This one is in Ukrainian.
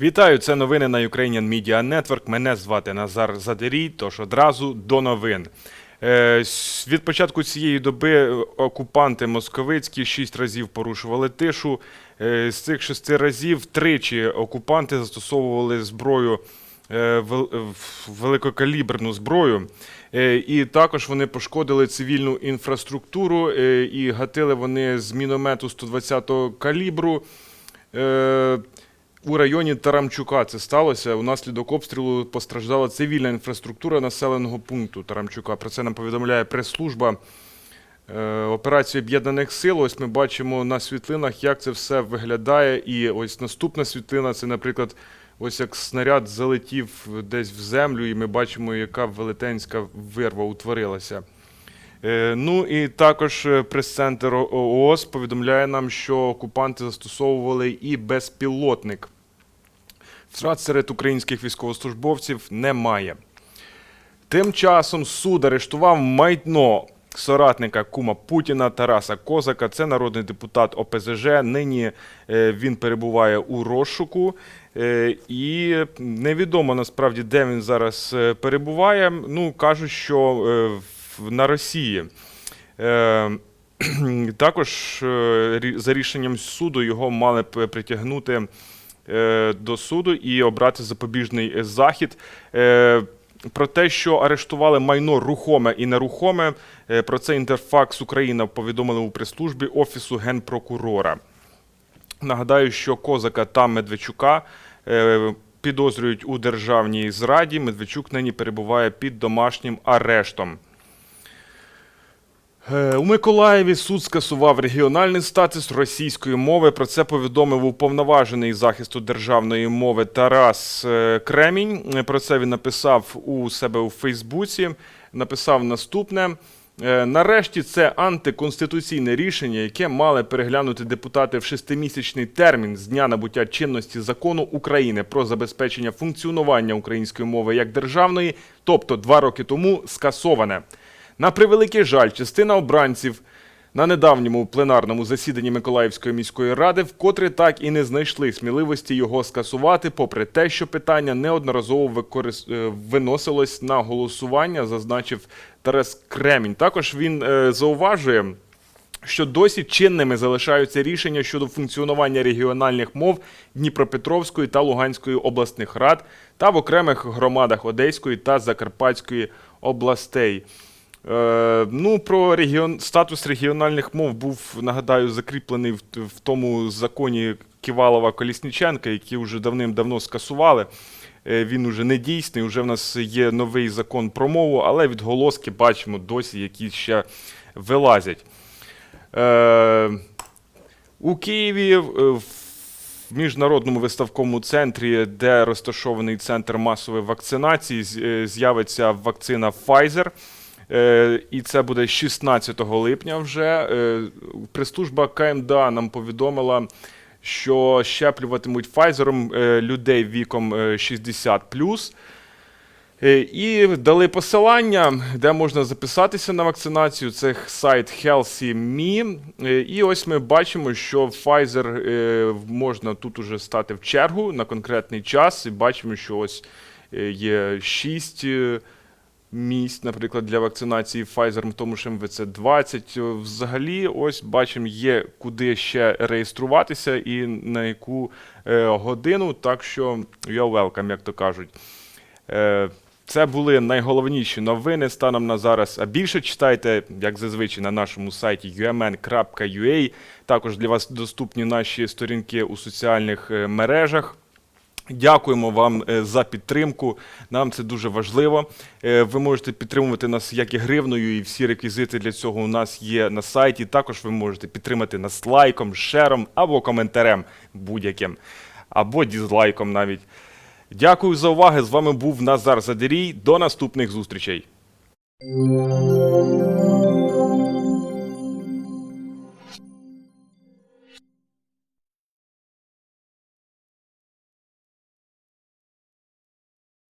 Вітаю, це новини на Ukrainian Media Network. Мене звати Назар Задерій. Тож одразу до новин. Е, Від початку цієї доби е, окупанти московицькі шість разів порушували тишу. Е, З цих шести разів тричі окупанти застосовували зброю великокаліберну зброю. І також вони пошкодили цивільну інфраструктуру і гатили вони з міномету 120-го калібру. У районі Тарамчука це сталося. Унаслідок обстрілу постраждала цивільна інфраструктура населеного пункту Тарамчука. Про це нам повідомляє прес-служба е, операції Об'єднаних Сил. Ось ми бачимо на світлинах, як це все виглядає. І ось наступна світлина це, наприклад, ось як снаряд залетів десь в землю, і ми бачимо, яка велетенська вирва утворилася. Е, Ну і також е, прес-центр ООС повідомляє нам, що окупанти застосовували і безпілотник. Втрат серед українських військовослужбовців немає. Тим часом суд арештував майно соратника кума Путіна Тараса Козака. Це народний депутат ОПЗЖ. Нині е, він перебуває у розшуку. І невідомо насправді, де він зараз перебуває. Ну, кажуть, що в- на Росії. Е, Також е, за рішенням суду його мали б притягнути е, до суду і обрати запобіжний захід. Про те, що арештували майно рухоме і нерухоме, про це Інтерфакс Україна повідомили у прес-службі Офісу генпрокурора. Нагадаю, що Козака та Медведчука підозрюють у державній зраді. Медведчук нині перебуває під домашнім арештом. Е, У Миколаєві суд скасував регіональний статус російської мови. Про це повідомив уповноважений захисту державної мови Тарас е, Кремінь. Про це він написав у себе у Фейсбуці. Написав наступне. Е, Нарешті це антиконституційне рішення, яке мали переглянути депутати в шестимісячний термін з дня набуття чинності закону України про забезпечення функціонування української мови як державної, тобто два роки тому скасоване. На превеликий жаль, частина обранців на недавньому пленарному засіданні Миколаївської міської ради вкотре так і не знайшли сміливості його скасувати, попри те, що питання неодноразово викорис... е, виносилось на голосування, зазначив Тарас Кремінь. Також він е, зауважує, що досі чинними залишаються рішення щодо функціонування регіональних мов Дніпропетровської та Луганської обласних рад та в окремих громадах Одеської та Закарпатської областей. Е, ну, про регіон... статус регіональних мов був, нагадаю, закріплений в, в тому законі Ківалова Колісніченка, який вже давним-давно скасували. Е, Він уже не дійсний, вже в нас є новий закон про мову, але відголоски бачимо досі, які ще вилазять. Е, у Києві е, в міжнародному виставковому центрі, де розташований центр масової вакцинації, з'явиться вакцина Pfizer. Е, І це буде 16 липня вже. Е, Прес-служба КМДА нам повідомила, що щеплюватимуть Pfizer е, людей віком е, 60 Е, І дали посилання, де можна записатися на вакцинацію. Це сайт Healthy.me. І ось ми бачимо, що Pfizer можна тут уже стати в чергу на конкретний час. І бачимо, що ось є 6 місць, наприклад, для вакцинації Pfizer, в тому ж МВЦ 20. Е, Взагалі, ось бачимо, є куди ще реєструватися і на яку е, годину. Так що you're welcome, як то кажуть. Е, Це були найголовніші новини станом на зараз. А більше читайте, як зазвичай, на нашому сайті umn.ua. Також для вас доступні наші сторінки у соціальних мережах. Дякуємо вам е, за підтримку. Нам це дуже важливо. Е, Ви можете підтримувати нас як і гривною, і всі реквізити для цього у нас є на сайті. Також ви можете підтримати нас лайком, шером або коментарем будь-яким, або дізлайком навіть. Дякую за увагу. З вами був Назар Задерій. До наступних зустрічей.